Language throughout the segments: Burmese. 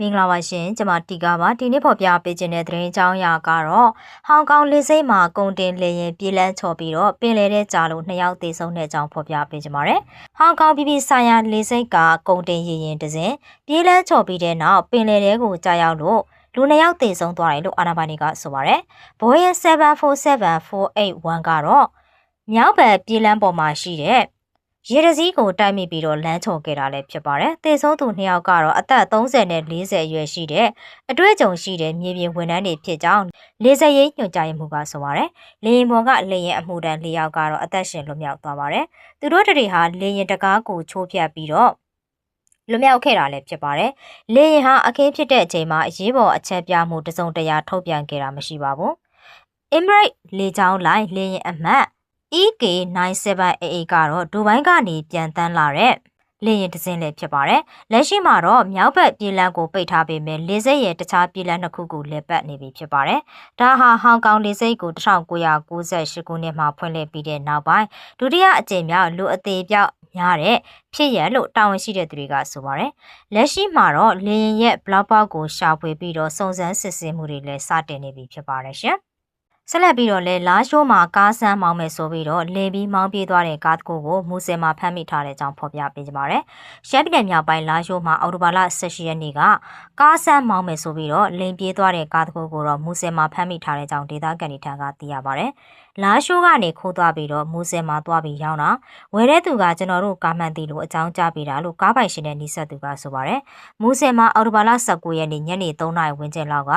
မင်္ဂလာပါရှင်ကျွန်မတီကာပါဒီနေ့ဖော်ပြပေးခြင်းတဲ့သတင်းအကြောင်းအရာကတော့ဟောင်ကောင်လေဆိပ်မှာကုန်တင်လေယာဉ်ပြေးလန်းချော်ပြီးတော့ပင်လယ်ထဲကြာလို့နှစ်ယောက်သေဆုံးတဲ့အကြောင်းဖော်ပြပေးခြင်းပါတယ်ဟောင်ကောင်ပြည်ပြည်ဆိုင်ရာလေဆိပ်ကကုန်တင်ရေယာဉ်တစ်စင်းပြေးလန်းချော်ပြီးတဲ့နောက်ပင်လယ်ထဲကိုကြာရောက်လို့လူနှစ်ယောက်သေဆုံးသွားတယ်လို့အာဏာပိုင်တွေကဆိုပါတယ်ဘိုးရင်747-481ကတော့မြောက်ဘက်ပြေးလန်းပေါ်မှာရှိတဲ့ ရေတစည်းကိုတိုက်မိပြီးတော့လမ်းချုံခဲ့တာလည်းဖြစ်ပါတယ်။သေဆုံးသူနှစ်ယောက်ကတော့အသက်30နဲ့40အရွယ်ရှိတဲ့အတွေ့အကြုံရှိတဲ့မြေပြင်ဝန်ထမ်းတွေဖြစ်ကြောင်းလေစရိတ်ညွှန်ကြားမှုကဆိုပါတယ်။လေရင်ပေါ်ကလေရင်အမှုတန်း၄ယောက်ကတော့အသက်ရှင်လွတ်မြောက်သွားပါတယ်။သူတို့တွေဟာလေရင်တကားကိုချိုးဖျက်ပြီးတော့လွမြောက်ခဲ့တာလည်းဖြစ်ပါတယ်။လေရင်ဟာအခင်းဖြစ်တဲ့အချိန်မှာအရေးပေါ်အချက်ပြမှုတစုံတရာထုတ်ပြန်ခဲ့တာမရှိပါဘူး။ Emirates လေကြောင်းလိုင်းလေရင်အမှတ် EK97AA ကတော့ဒူဘိုင်းကနေပြန်တန်းလာတဲ့လေယာဉ်တစ်စင်းလည်းဖြစ်ပါတယ်။လက်ရှိမှာတော့မြောက်ဘက်ပြည်လန်းကိုပိတ်ထားပေမဲ့လေဆိပ်ရဲ့တခြားပြည်လန်းတစ်ခုကိုလည်းပတ်နေပြီဖြစ်ပါတယ်။ဒါဟာဟောင်ကောင်လေဆိပ်ကို1998ခုနှစ်မှာဖွင့်လှစ်ပြီးတဲ့နောက်ပိုင်းဒုတိယအကြိမ်မြောက်လူအသေးပြောက်များတဲ့ဖြစ်ရလို့တာဝန်ရှိတဲ့သူတွေကဆိုပါတယ်။လက်ရှိမှာတော့လေရင်ရဲ့ block box ကိုရှာဖွေပြီးတော့စုံစမ်းစစ်ဆေးမှုတွေလည်းစတင်နေပြီဖြစ်ပါတယ်ရှင်။ ဆက်လက်ပြီးတော့လဲလာရှိုးမှာကားဆန်းမောင်းမယ်ဆိုပြီးတော့လေပြီးမောင်းပြေးသွားတဲ့ကားတစ်ခုကိုမူဆယ်မှာဖမ်းမိထားတဲ့အကြောင်းဖော်ပြပေးကြပါရယ်။ရှမ်းပြည်နယ်မြောက်ပိုင်းလာရှိုးမှာအော်တိုဘာလ18ရက်နေ့ကကားဆန်းမောင်းမယ်ဆိုပြီးတော့လိန်ပြေးသွားတဲ့ကားတစ်ခုကိုတော့မူဆယ်မှာဖမ်းမိထားတဲ့အကြောင်းဒေသခံတွေထံကသိရပါရယ်။လာရှိုးကနေခိုးသွားပြီးတော့မူဆယ်မှာသွားပြီးရောင်းတာဝယ်တဲ့သူကကျွန်တော်တို့ကားမှန်တီလို့အကြောင်းကြားပေးတာလို့ကားပိုင်ရှင်နဲ့နှိဆက်သူကဆိုပါရယ်။မူဆယ်မှာအော်တိုဘာလ19ရက်နေ့ညနေ3နာရီဝန်းကျင်လောက်က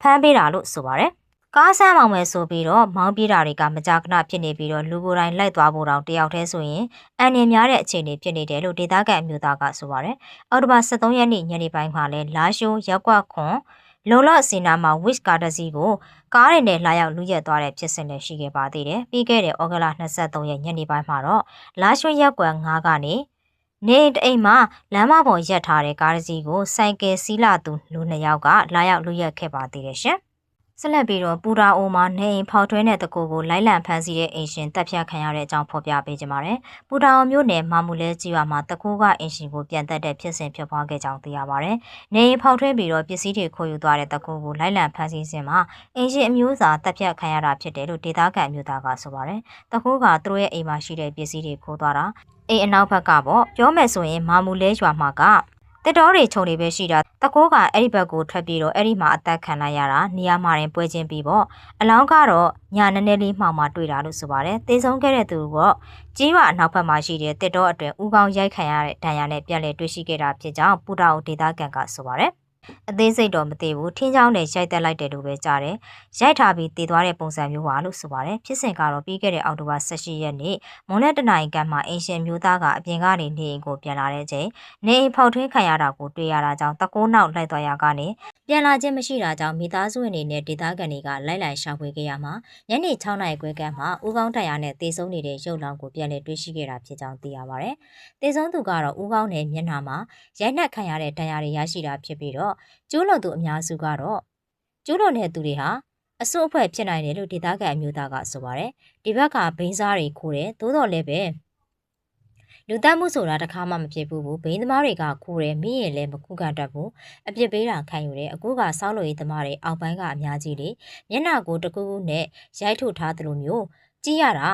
ဖမ်းပေးတာလို့ဆိုပါရယ်။ ကားဆန်းမောင်မယ်ဆိုပြီးတော့မောင်းပြေးတာတွေကမကြာခဏဖြစ်နေပြီးတော့လူကိုယ်တိုင်လိုက်သွားဖို့တောင်တယောက်တည်းဆိုရင်အန်နေများတဲ့အခြေအနေဖြစ်နေတယ်လို့ဒေသခံအမျိုးသားကဆိုပါတယ်။အော်တိုဘာ23ရက်နေ့ညနေပိုင်းမှာလဲလာရှိုးရက်ကွက်ခွန်လုံလစီနာမှာ wish ကားတစ်စီးကိုကားတွေနဲ့လာရောက်လူရက်သွားတဲ့ဖြစ်စဉ်လည်းရှိခဲ့ပါသေးတယ်။ပြီးခဲ့တဲ့ဩဂလ23ရက်ညနေပိုင်းမှာတော့လာရှိုးရက်ကွက်9ကနေနေအိမ်မှာလမ်းမပေါ်ရက်ထားတဲ့ကားတစ်စီးကိုစိုက်ကယ်စီးလာသူလူနှစ်ယောက်ကလာရောက်လူရက်ခဲ့ပါသေးတယ်ရှင်။ ဆက်လက်ပြီးတော့ပူရာအိုမှာနေအိမ်ဖောက်ထွဲတဲ့တကူကိုလိုက်လံဖမ်းဆီးတဲ့အိမ်ရှင်တပ်ဖြတ်ခံရတဲ့အကြောင်းဖော်ပြပေးကြပါမယ်။ပူရာအိုမြို့နယ်မာမူလဲကြီးရွာမှာတကူကအင်ရှင်ကိုပြန်တက်တဲ့ဖြစ်စဉ်ဖြစ်ပွားခဲ့ကြောင်းသိရပါဗျ။နေအိမ်ဖောက်ထွဲပြီးတော့ပစ္စည်းတွေခိုးယူသွားတဲ့တကူကိုလိုက်လံဖမ်းဆီးစဉ်မှာအိမ်ရှင်အမျိုးသားတပ်ဖြတ်ခံရတာဖြစ်တယ်လို့ဒေသခံအမျိုးသားကဆိုပါတယ်။တကူကသူတို့ရဲ့အိမ်မှာရှိတဲ့ပစ္စည်းတွေခိုးသွားတာအိမ်အနောက်ဘက်ကပေါ့ပြောမယ်ဆိုရင်မာမူလဲရွာမှာက တက်တော်တွေခြုံနေပဲရှိတာတကိုးကအဲ့ဒီဘက်ကိုထွက်ပြီးတော့အဲ့ဒီမှာအသက်ခံလိုက်ရတာနေရာမှာရင်ပွဲချင်းပြီးပေါ့အလောင်းကတော့ညာနည်းနည်းလေးမှောင်မှတွေ့တာလို့ဆိုပါတယ်သေဆုံးခဲ့တဲ့သူကကြီးရွာအနောက်ဘက်မှာရှိတဲ့တက်တော်အတွင်ဥကောင်းရိုက်ခံရတဲ့ဒဏ်ရာနဲ့ပြန်လည်တွေ့ရှိခဲ့တာဖြစ်ကြောင်းပူတာအိုဒေတာကန်ကဆိုပါတယ် အသေးစိတ်တော့မသိဘူးထင်းချောင်းနဲ့ရိုက်တက်လိုက်တယ်လို့ပဲကြားတယ်ရိုက်ထားပြီးတည်သွားတဲ့ပုံစံမျိုးပါလို့ဆိုပါတယ်ဖြစ်စဉ်ကတော့ပြီးခဲ့တဲ့အောက်တိုဘာ18ရက်နေ့မွန်လက်တနိုင်ကမ်းမှာအင်ရှင်မျိုးသားကအပြင်ကနေနေအိမ်ကိုပြန်လာတဲ့ချိန်နေအိမ်ဖောက်ထွင်းခံရတာကိုတွေ့ရတာကြောင့်တကိုးနောက်လိုက်သွားရကနေပြန်လာခြင်းမရှိတာကြောင့်မိသားစုဝင်တွေနဲ့ဒေသခံတွေကလိုက်လံရှာဖွေခဲ့ရမှာညနေ6နာရီခွဲကမ်းမှာဦးကောင်းတရားနဲ့တေဆုံးနေတဲ့ရုပ်လောင်းကိုပြန်လည်တွေ့ရှိခဲ့တာဖြစ်ကြောင်းသိရပါတယ်တေဆုံးသူကတော့ဦးကောင်းနဲ့မျက်နှာမှာရိုက်နှက်ခံရတဲ့ဒဏ်ရာတွေရရှိတာဖြစ်ပြီးတော့ကျူးလွန်သူအများစုကတော့ကျူးလွန်တဲ့သူတွေဟာအစွတ်အဖွဲ့ဖြစ်နိုင်တယ်လို့ဒေသခံအမျိုးသားကဆိုပါတယ်ဒီဘက်ကဘိန်းစားတွေခိုးတယ်သို့တော်လည်းပဲလူတက်မှုဆိုတာတခါမှမဖြစ်ဘူးဘိန်းသမားတွေကခိုးတယ်မိရင်လည်းမခုခံတတ်ဘူးအပြစ်ပေးတာခံယူတယ်အခုကစောက်လို့ရေးသမားတွေအောက်ပိုင်းကအများကြီးလေမျက်နှာကိုတကူးကူးနဲ့ရိုက်ထုတ်ထားသလိုမျိုးကြည့်ရတာ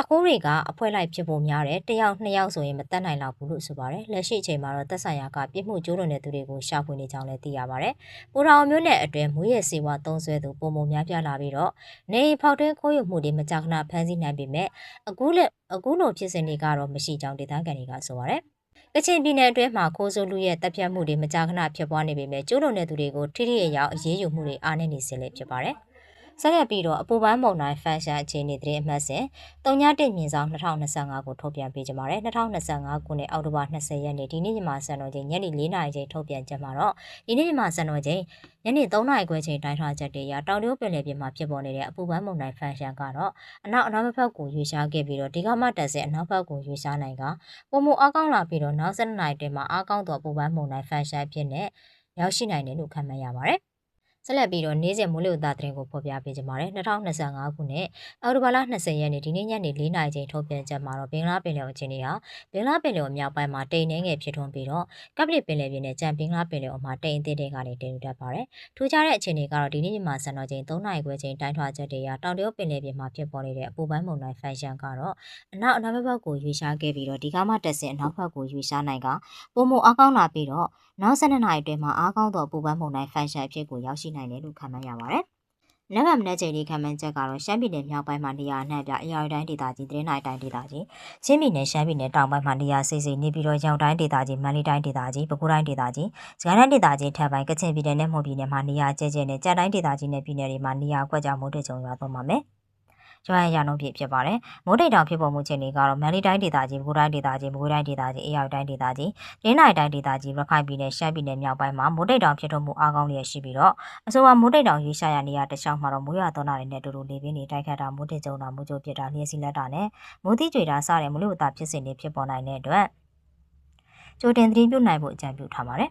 တကိုးတွေကအဖွဲလိုက်ဖြစ်ဖို့များတယ်တယောက်နှစ်ယောက်ဆိုရင်မတက်နိုင်တော့ဘူးလို့ဆိုပါတယ်လက်ရှိအချိန်မှာတော့သက်ဆိုင်ရာကပြစ်မှုကျူးလွန်တဲ့သူတွေကိုရှာဖွေနေကြောင်းလည်းသိရပါတယ်ပူထောင်မျိုးနဲ့အတွင်းမွေးရစေဝါသုံးဆွဲသူပုံပုံများပြားလာပြီးတော့နေဖောက်တွင်းခိုးယူမှုတွေမကြာခဏဖမ်းဆီးနိုင်ပေမဲ့အခုလက်အခုလိုဖြစ်စဉ်တွေကတော့မရှိကြောင်းဒေသခံတွေကဆိုပါတယ်ကချင်ပြည်နယ်အတွင်းမှာခိုးဆိုးလူရဲ့တပ်ဖြတ်မှုတွေမကြာခဏဖြစ်ပွားနေပေမဲ့ကျူးလွန်တဲ့သူတွေကိုထိထိအရောက်အရေးယူမှုတွေအားနည်းနေစေလည်းဖြစ်ပါတယ်။ ဆက်လက်ပြီးတော့အပူပန်းမုံတိုင်းဖန်ရှန်အခြေအနေသတင်းအမှတ်စဉ်3ည1မြင်ဆောင်2025ကိုထုတ်ပြန်ပေးကြပါရယ်2025ခုနှစ်အောက်တိုဘာ20ရက်နေ့ဒီနေ့ညမှာစံတော်ချိန်ညနေ4နာရီချိန်ထုတ်ပြန်ကြမှာတော့ဒီနေ့ညမှာစံတော်ချိန်ညနေ3နာရီခွဲချိန်တိုင်းထွာချက်တည်းရတောင်တရုတ်ပင်လယ်ပြင်မှာဖြစ်ပေါ်နေတဲ့အပူပန်းမုန်တိုင်းဖန်ရှန်ကတော့အနောက်အနောက်ဘက်ကိုရွေ့ရှားခဲ့ပြီးတော့ဒီကမှတက်ဆက်အနောက်ဘက်ကိုရွေ့ရှားနိုင်ကပုံမအားကောင်းလာပြီးတော့နောက်7နာရီတည်းမှာအားကောင်းသောပူပန်းမုန်တိုင်းဖန်ရှန်ဖြစ်နေရောက်ရှိနိုင်တယ်လို့ခန့်မှန်းရပါတယ် ဆက်လက်ပြီးတော့နေ့စဉ်မိုးလေဝသသတင်းကိုဖော်ပြပေးကြပါမယ်2025ခုနှစ်အောက်တိုဘာလ20ရက်နေ့ဒီနေ့ညနေ4:00နာရီချိန်ထုတ်ပြန်ချက်မှာတော့ဘင်္ဂလားပင်လယ်အခြေအနေဟာဘင်္ဂလားပင်လယ်အမြောက်ပိုင်းမှာတိမ်နှဲငယ်ဖြစ်ထွန်းပြီးတော့ကပလစ်ပင်လယ်ပြင်နဲ့ကြံဘင်္ဂလားပင်လယ်အော်မှာတိမ်အသေးတွေကနေတည်ယူတတ်ပါတယ်ထူးခြားတဲ့အခြေအနေကတော့ဒီနေ့မြန်မာစံတော်ချိန်3:00နာရီခွဲချိန်တိုင်းထွာချက်တွေရတောင်တရုတ်ပင်လယ်ပြင်မှာဖြစ်ပေါ်နေတဲ့အပူပိုင်းမုန်တိုင်းဖန်ရှန်ကတော့အနောက်အနောက်ဘက်ကိုရွေ့ရှားခဲ့ပြီးတော့ဒီကမှတက်စင်အနောက်ဘက်ကိုရွေ့ရှားနိုင်ကပုံမအကောင်းလာပြီးတော့နောက်12နာရီအတွင်းမှာအားကောင်းသောပူပန်းမုန်တိုင်းဖန်ရှန်အဖြစ်ကိုရောက်ရှိနိုင်တယ်လို့ခန့်မှန်းရပါတယ်။နက်ဗမနဲ့ချိန်ဒီခံမှန်းချက်ကတော့ရှမ်းပြည်နယ်မြောက်ပိုင်းမှာနေရာအနှံ့ပြအရာတိုင်းဒေသကြီးတရင်နိုင်တိုင်းဒေသကြီးချင်းပြည်နယ်ရှမ်းပြည်နယ်တောင်ပိုင်းမှာနေရာစိစိနေပြည်တော်ရောင်တိုင်းဒေသကြီးမန္တလေးတိုင်းဒေသကြီးပဲခူးတိုင်းဒေသကြီးစကိုင်းတိုင်းဒေသကြီးထပ်ပိုင်းကချင်ပြည်နယ်နဲ့မွန်ပြည်နယ်မှာနေရာကျဲကျဲနဲ့ကြံတိုင်းဒေသကြီးနဲ့ပြည်နယ်တွေမှာနေရာကွက်ကြောင်မိုးတက်ကြုံရွာသွန်းပါမယ်။ ကျွမ်းရရနှုန်းပြည့်ဖြစ်ပါတယ်။မိုးတိတ်တောင်ဖြစ်ပေါ်မှုချိန်တွေကတော့မန္တလေးတိုင်းဒေသကြီး၊ပဲခူးတိုင်းဒေသကြီး၊မကွေးတိုင်းဒေသကြီး၊အေရဝတီတိုင်းဒေသကြီး၊ရင်းနိုင်တိုင်းဒေသကြီး၊ရခိုင်ပြည်နယ်၊ရှမ်းပြည်နယ်မြောက်ပိုင်းမှာမိုးတိတ်တောင်ဖြစ်ထွန်းမှုအားကောင်းလျက်ရှိပြီးတော့အဆိုပါမိုးတိတ်တောင်ရွေးရှာရနေရတခြားမှာတော့မိုးရွာသွန်းတာတွေနဲ့တူတူလေပြင်းတွေတိုက်ခတ်တာမိုးတိတ်ကြုံတာမိုးကြိုးပစ်တာလျှက်စီလက်တာနဲ့မိုးတိကျွေတာစတဲ့မလို့တာဖြစ်စဉ်တွေဖြစ်ပေါ်နိုင်တဲ့အတွက်ကြိုတင်သတိပြုနိုင်ဖို့အကြံပြုထားပါတယ်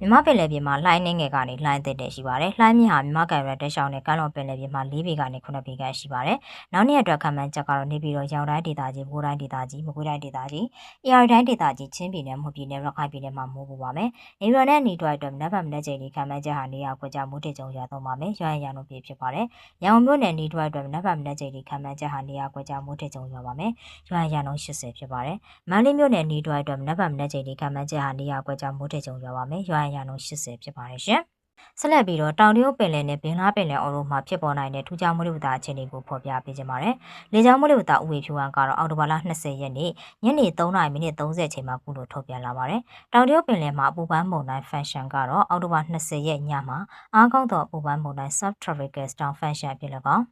မြမပင်လယ်ပြင်မှာလှိုင်းနှင်းငယ်ကနေလှိုင်းသစ်တဲ့ရှိပါတယ်။လှိုင်းမြင့်ဟာမြမကန်ရက်တက်ရှောင်းနဲ့ကမ်းလွန်ပင်လယ်ပြင်မှာ၄ပေကနေ9ပေခန့်ရှိပါတယ်။နောက်နေ့အတွက်ခံမှန်းချက်ကတော့နေပြည်တော်ရောင်တိုင်းဒေသကြီး၊ဘိုးတိုင်းဒေသကြီး၊မကွေးတိုင်းဒေသကြီး၊အေရတိုင်းဒေသကြီးချင်းပြည်နယ်၊မွန်ပြည်နယ်၊ရခိုင်ပြည်နယ်မှာမိုးပူပါမယ်။နေပြည်တော်နဲ့နေတွက်အတွက်နက်ဖက်မနေ့ချိန်ဒီခံမှန်းချက်ဟာနေရာကွက်ကြားမိုးတေကြုံရွာသွန်းပါမယ်။ရွာရံလို့ပြဖြစ်ပါတယ်။ရန်ကုန်မြို့နယ်နေတွက်အတွက်နက်ဖက်မနေ့ချိန်ဒီခံမှန်းချက်ဟာနေရာကွက်ကြားမိုးတေကြုံရွာပါမယ်။ရွာရံလုံး80ဖြစ်ပါတယ်။မန္တလေးမြို့နယ်နေတွက်အတွက်နက်ဖက်မနေ့ချိန်ဒီခံမှန်းချက်ဟာနေရာကွက်ကြားမိုးတေကြုံရွာပါမယ်။ရွာရံလုံး80ဖြစ်ပါတယ်ရှင်။ဆက်လက်ပြီးတော့တောင်တရုတ်ပင်လယ်နဲ့ဘင်္ဂလားပင်လယ်အော်တို့မှာဖြစ်ပေါ်နိုင်တဲ့ထူးခြားမှုတွေဝသအခြေအနေကိုဖော်ပြပေးကြပါမယ်။လေကြောင်းမှုတွေဝသဥဝေဖြူဟန်ကတော့အောက်တိုဘာလ20ရက်နေ့ညနေ3:30မိနစ်30ချိန်မှာကုလို့ထုတ်ပြန်လာပါတယ်။တောင်တရုတ်ပင်လယ်မှာအပူပန်းမုန်တိုင်း function ကတော့အောက်တိုဘာ20ရက်ညမှာအားကောင်းသောအပူပန်းမုန်တိုင်း subtropical storm function ဖြစ်လကောင်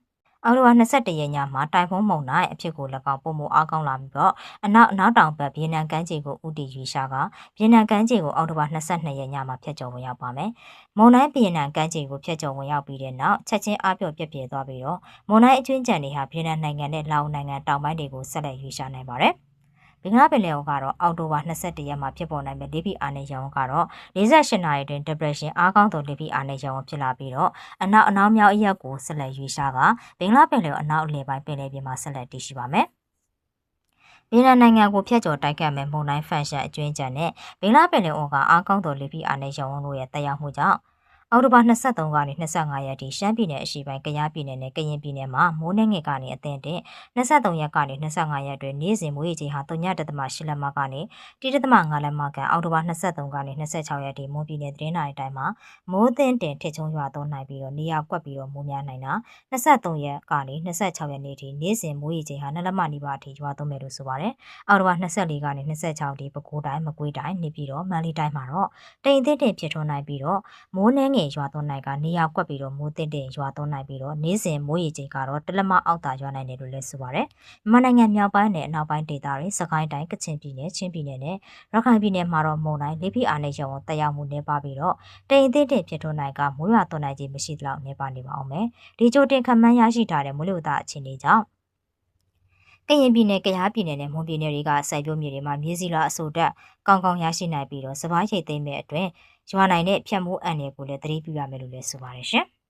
အော်တိုဝါ21ရက်ညမှာတိုင်ဖုန်းမုန်တိုင်းအဖြစ်ကို၎င်းပုံမအားကောင်းလာပြီးတော့အနောက်အနောက်တောင်ဘက်ဗီယက်နမ်ကမ်းခြေကိုဥတီရွေရှာကဗီယက်နမ်ကမ်းခြေကိုအော်တိုဝါ22ရက်ညမှာဖျက်ကျော်ဝင်ရောက်ပါမယ်။မုန်တိုင်းဗီယက်နမ်ကမ်းခြေကိုဖျက်ကျော်ဝင်ရောက်ပြီးတဲ့နောက်ချက်ချင်းအပြော့ပြက်ပြဲသွားပြီးတော့မုန်တိုင်းအကျွင်းကြံတွေဟာဗီယက်နမ်နိုင်ငံနဲ့လာအိုနိုင်ငံတောင်ပိုင်းတွေကိုဆက်လက်ရွေရှာနိုင်ပါတယ်။ ဘင်္ဂလားပင်လယ်အော်ကတော့အောက်တိုဘာ22ရက်မှာဖြစ်ပေါ်နိုင်မဲ့လေပြင်းအားနဲ့ရောင်ကတော့48နာရီတွင် depression အားကောင်းသောလေပြင်းအားနဲ့ရောင်ဖြစ်လာပြီးတော့အနောက်အနောက်မြောက်အရက်ကိုဆက်လက်ရွေးရှားကဘင်္ဂလားပင်လယ်အော်အနောက်အလယ်ပိုင်းပင်လယ်ပြင်မှာဆက်လက်တည်ရှိပါမယ်။ဗီယက်နမ်နိုင်ငံကိုဖျက်ကျော်တိုက်ခတ်မဲ့မုန်တိုင်းဖန်ရှန်အကျွင်းကြံနဲ့ဘင်္ဂလားပင်လယ်အော်ကအားကောင်းသောလေပြင်းအားနဲ့ရောင်တို့ရဲ့တက်ရောက်မှုကြောင့် အောက်တိုဘာ23ကနေ25ရက်ထိရှမ်းပြည်နယ်အရှေ့ပိုင်းကယားပြည်နယ်နဲ့ကရင်ပြည်နယ်မှာမိုးနှင်းငယ်ကနေအသင့်တဲ့23ရက်ကနေ25ရက်တွင်နေ့စဉ်မိုးရေချိန်ဟာ3.8လက်မကနေ1.5လက်မကန်အောက်တိုဘာ23ကနေ26ရက်ထိမိုးပြည်နယ်သတင်းတိုင်းတိုင်းမှာမိုးသင့်တင်ထစ်ချုံရွာသွန်းနိုင်ပြီးတော့နေရာကွက်ပြီးတော့မိုးများနိုင်တာ23ရက်ကနေ26ရက်နေ့ထိနေ့စဉ်မိုးရေချိန်ဟာ2လက်မနီးပါးအထိရွာသွန်းမယ်လို့ဆိုပါတယ်။အောက်တိုဘာ24ကနေ26ထိပဲခူးတိုင်းမကွေးတိုင်းနေပြည်တော်မန္တလေးတိုင်းမှာတော့တိမ်အသင့်တင်ဖြစ်ထွန်းနိုင်ပြီးတော့မိုးနှင်းငယ်ရွာသွန်းနိုင်ကနေရာကွက်ပြီးတော့မိုးတင်တင်ရွာသွန်းနိုင်ပြီးတော့နေ့စဉ်မိုးရေချိန်ကတော့တလက်မအောက်သာရွာနိုင်တယ်လို့လည်းဆိုပါရယ်မြန်မာနိုင်ငံမြောက်ပိုင်းနဲ့အနောက်ပိုင်းဒေသတွေစကိုင်းတိုင်းကချင်ပြည်နယ်ချင်းပြည်နယ်နဲ့ရခိုင်ပြည်နယ်မှာတော့မုန်တိုင်းလေဖိအားနဲ့ရောင်တက်ရောက်မှုနေပါပြီးတော့တိမ်အသင့်တင်ဖြစ်ထွန်းနိုင်ကမိုးရွာသွန်းနိုင်ခြင်းမရှိသလောက်နေပါနေပါအောင်မယ်ဒီကြိုတင်ခန့်မှန်းရရှိထားတဲ့မိုးလေဝသအခြေအနေကြောင့်ကရင်ပြည်နယ်၊ကယားပြည်နယ်နဲ့မွန်ပြည်နယ်တွေကစိုက်ပျိုးမြေတွေမှာမြေစီလာအဆိုတက်ကောင်းကောင်းရရှိနိုင်ပြီးတော့စပားရိတ်သိမ်းမဲ့အတွင်း ရွာနိုင်တဲ့ဖြတ်မိုးအန်တွေကိုလည်းသတိပြုရမယ်လို့လည်းဆိုပါတယ်ရှင်။